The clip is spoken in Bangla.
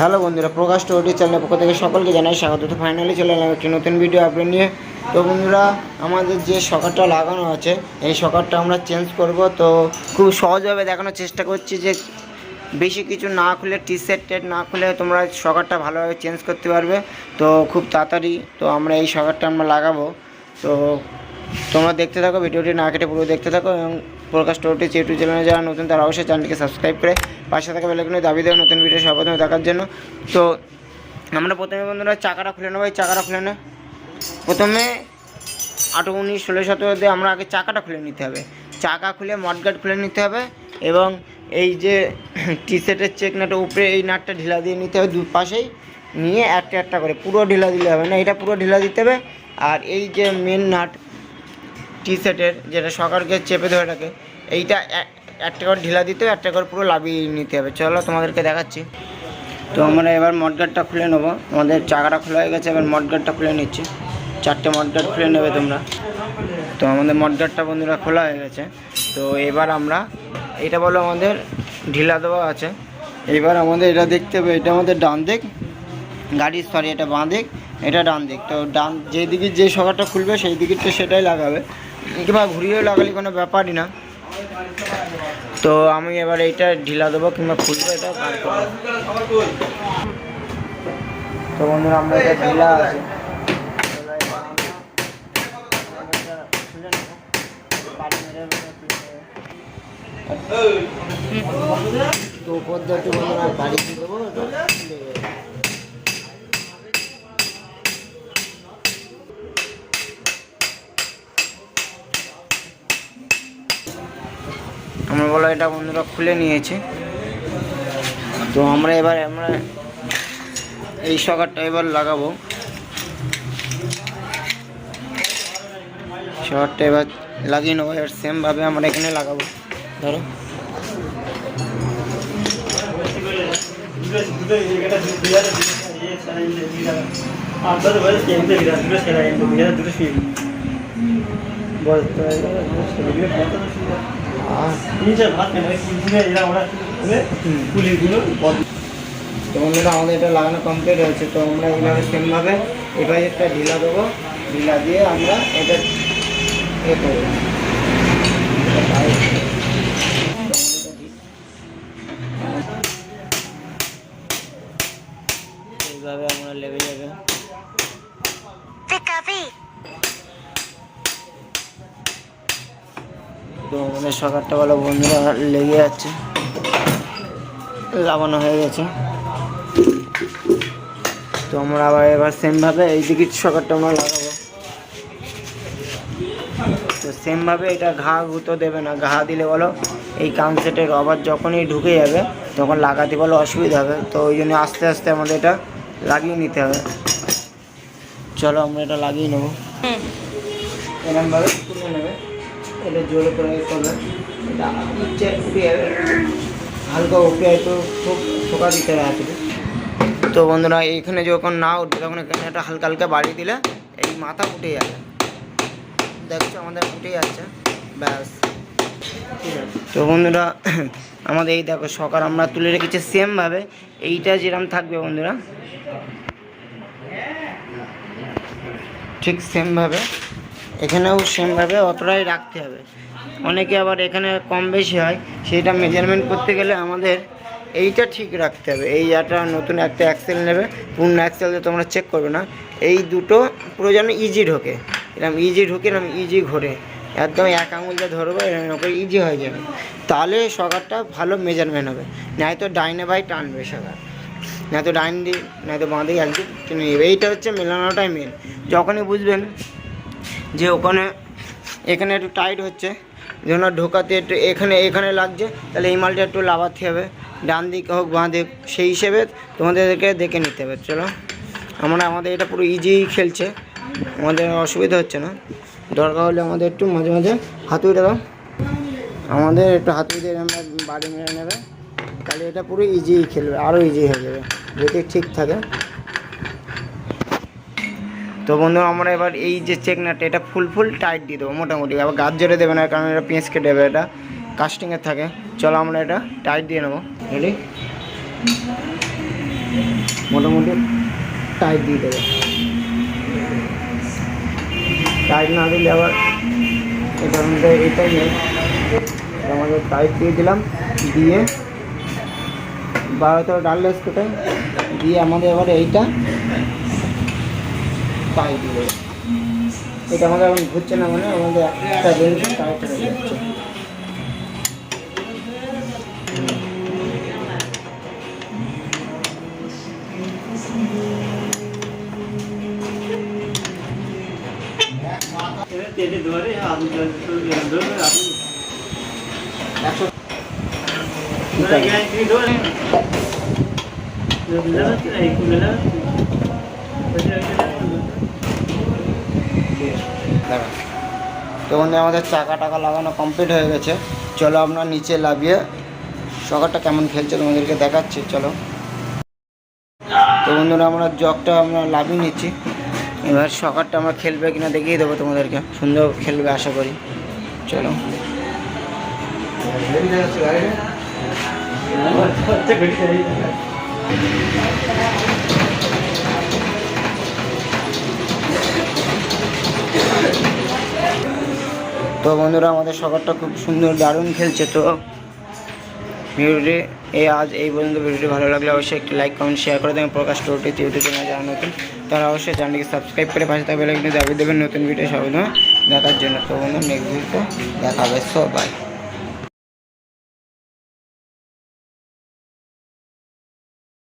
হ্যালো বন্ধুরা, প্রকাশ টোটি চ্যানেলের পক্ষ থেকে সকলকে জানাই স্বাগত। তো ফাইনালি চলে এলাম একটি নতুন ভিডিও আপলোড নিয়ে। তো বন্ধুরা, আমাদের যে সকারটা লাগানো আছে, এই সকারটা আমরা চেঞ্জ করব। তো খুব সহজভাবে দেখানোর চেষ্টা করছি যে বেশি কিছু না খুলে টি শার্ট টেট না খুলে তোমরা সকারটা ভালোভাবে চেঞ্জ করতে পারবে। তো খুব তাড়াতাড়ি তো আমরা এই সকারটা আমরা লাগাবো। তো তোমরা দেখতে থাকো ভিডিওটি না কেটে পুরো দেখতে থাকো এবং প্রকাশ টোটি ইউটিউব চ্যানেলে যারা নতুন, তারা অবশ্যই চ্যানেলটিকে সাবস্ক্রাইব করে পাশে থাকা বেলাগুলো দাবি দেবে নতুন ভিডিও সর্বপ্রথমে দেখার জন্য। তো, আমরা প্রথমে বন্ধুরা চাকাটা খুলে নেব। এই চাকাটা খুলে নে। প্রথমে আটো উনিশ, ষোলো, সতেরো দিয়ে আমরা আগে চাকাটা খুলে নিতে হবে। চাকা খুলে মডগার্ড খুলে নিতে হবে এবং এই যে টি শার্টের চেক নাটটা উপরে এই নাটটা ঢিলা দিয়ে নিতে হবে দু পাশেই নিয়ে একটা একটা করে। পুরো ঢিলা দিলে হবে না। এটা পুরো ঢিলা দিতে হবে। আর এই যে মেন নাট টি সেটের যেটা সকারকে চেপে ধরে রাখে, এইটা এক- একটা করে ঢিলা দিতে হবে, একটা করে পুরো লাভিয়ে নিতে হবে। চলো তোমাদেরকে দেখাচ্ছি। তো আমরা এবার মডগার্ডটা খুলে নেব। আমাদের চাকাটা খোলা হয়ে গেছে, এবার মডগার্ডটা খুলে নিচ্ছি। চারটে মডগার্ড খুলে নেবে তোমরা। তো আমাদের মডগার্ডটা বন্ধুরা খোলা হয়ে গেছে। তো এবার আমরা, এটা বলো আমাদের, ঢিলা দেওয়া আছে। এবার আমাদের এটা দেখতে হবে, এটা আমাদের ডান দিক। গাড়ির সরি এটা বাঁ দিক, এটা ডান দিক। তো ডান যেই দিকে যে সকারটা খুলবে সেই দিকেরটা সেটাই লাগাবে। কিংবা ঘুরিয়েও লাগালে কোনো ব্যাপারই না। তো আমি এবার এইটা ঢিলা দেবো কিংবা খুলবো এটা তো বন্ধুরা, আমরা এটা ঢিলা আছে। তো উপর বন্ধুরা বাড়ি দেবো আমরা বলো এটা বন্ধুরা খুলে নিয়েছি। তো আমরা এবার আমরা এই সকারটা এবার লাগাবো। শহরটা এবার লাগিয়ে নেব, এবার সেমভাবে আমরা এখানে লাগাবো। ধরো। আর তো বন্ধুরা আমাদের এটা লাগানো কমপ্লিট হয়েছে তো আমরা এইভাবে সেমভাবে এবার একটা ঢিলা দেবো। ঢিলা দিয়ে আমরা এটা এ করব। এইভাবে আমরা লেগে যাবে। তো আমাদের সকারটা বলো বন্ধুরা লেগে যাচ্ছে লাগানো হয়ে গেছে। তো আমরা আবার এবার সেমভাবে এই দিকে সকারটা আমরা লাগাবো তো সেমভাবে এটা ঘা গুঁতো দেবে না। ঘা দিলে বলো এই কানসেটের রবার যখনই ঢুকে যাবে তখন লাগাতে বলো অসুবিধা হবে। তো ওই জন্য আস্তে আস্তে আমাদের এটা লাগিয়ে নিতে হবে। চলো আমরা এটা লাগিয়ে নেব। এরমভাবে তুলে নেবে। এটা জোরে করে এ করবে এটা ইচ্ছে উঠে যাবে হালকা উঠে হয়তো খুব ঠোকা দিতে হবে হাতে তো বন্ধুরা এইখানে যখন না উঠবে তখন এখানে একটা হালকা হালকা বাড়ি দিলে এই মাথা উঠে যাবে। দেখছ আমাদের উঠে যাচ্ছে। ব্যাস। ঠিক আছে। তো বন্ধুরা আমাদের এই দেখো সকাল আমরা তুলে রেখেছি সেমভাবে। এইটা যেরকম থাকবে বন্ধুরা ঠিক সেমভাবে। এখানেও সেমভাবে অতটাই রাখতে হবে। অনেকে আবার এখানে কম বেশি হয়, সেটা মেজারমেন্ট করতে গেলে আমাদের এইটা ঠিক রাখতে হবে। এই একটা নতুন একটা অ্যাক্সেল নেবে পূর্ণ অ্যাক্সেল দিয়ে তোমরা চেক করবে না। এই দুটো পুরো যেন ইজি ঢোকে। এরকম ইজি ঢোকে এরকম ইজি ঘোরে। একদম এক আঙুল দিয়ে ধরবো এরকম ইজি হয়ে যাবে। তাহলে সকারটা ভালো মেজারমেন্ট হবে। নয়তো ডাইনে বাই টানবে সকার। নয়তো ডাইন দিক নয়তো বাঁ দিকে একদিক টেনে নেবে। এইটা হচ্ছে মেলানোটাই মেন যখনই বুঝবেন যে ওখানে, এখানে একটু টাইট হচ্ছে। যেন ঢোকাতে একটু এখানে এখানে লাগছে। তাহলে এই মালটা একটু লাভাতে হবে। ডান দিক হোক, বাঁ দিক, সেই হিসেবে তোমাদেরকে দেখে নিতে হবে। চলো, আমরা, আমাদের এটা পুরো ইজি খেলছে। আমাদের অসুবিধা হচ্ছে না। দরকার হলে আমাদের একটু মাঝে মাঝে হাতুড়িটা দাও। আমাদের একটু হাতুড়ি দিয়ে আমরা বাড়ি মেরে নেবে। তাহলে এটা পুরো ইজি খেলবে আরও ইজি হয়ে যাবে। যদি ঠিক থাকে। তো বন্ধু, আমরা এবার এই যে চেক নাট এটা ফুল ফুল টাইট দিয়ে দেবো, মোটামুটি। আবার গাছ জোরে দেবে না, কারণ এটা পেঁচ কেটে দেবে, এটা কাস্টিংয়ের থাকে। চলো, আমরা এটা টাইট দিয়ে নেব। রেডি মোটামুটি টাইট দিয়ে দেবে। টাইট না দিলে আবার এটার মধ্যে এটাই নেই। আমাদের টাইট দিয়ে দিলাম, দিয়ে বারো তেরো ডাল স্কুটে দিয়ে আমাদের এবার এইটা পাই দিয়ে। এটা আমাদের এখন ঘুরছে না মানে আমাদের একটা রেঞ্জ কারেক্ট হয়ে যাচ্ছে। একশো দাঁড়ান তো বন্ধু, আমাদের চাকা টাকা লাগানো কমপ্লিট হয়ে গেছে। চলো আপনার নিচে লাভিয়ে সকারটা কেমন খেলছে তোমাদেরকে দেখাচ্ছি, চলো। তো বন্ধুরা, আমরা জগটা আমরা লাভিয়ে নিচ্ছি। এবার সকারটা আমরা খেলবে কিনা দেখিয়ে দেবো তোমাদেরকে। সুন্দর খেলবে, আশা করি। চলো। তো বন্ধুরা, আমাদের সকারটা খুব সুন্দর, দারুণ খেলছে তো। ভিডিওটি এই আজ এই পর্যন্ত। ভিডিওটি ভালো লাগলে অবশ্যই একটি লাইক কমেন্ট শেয়ার করে দেবেন। প্রকাশ টোটি ইউটিউব চ্যানেল যারা নতুন, তারা অবশ্যই চ্যানেলটিকে সাবস্ক্রাইব করে পাশে থাকবে কিন্তু দাবি দেবেন নতুন ভিডিও সবাই দেখার জন্য। তো বন্ধু নেক্সট ভিডিওতে দেখাবে সবাই।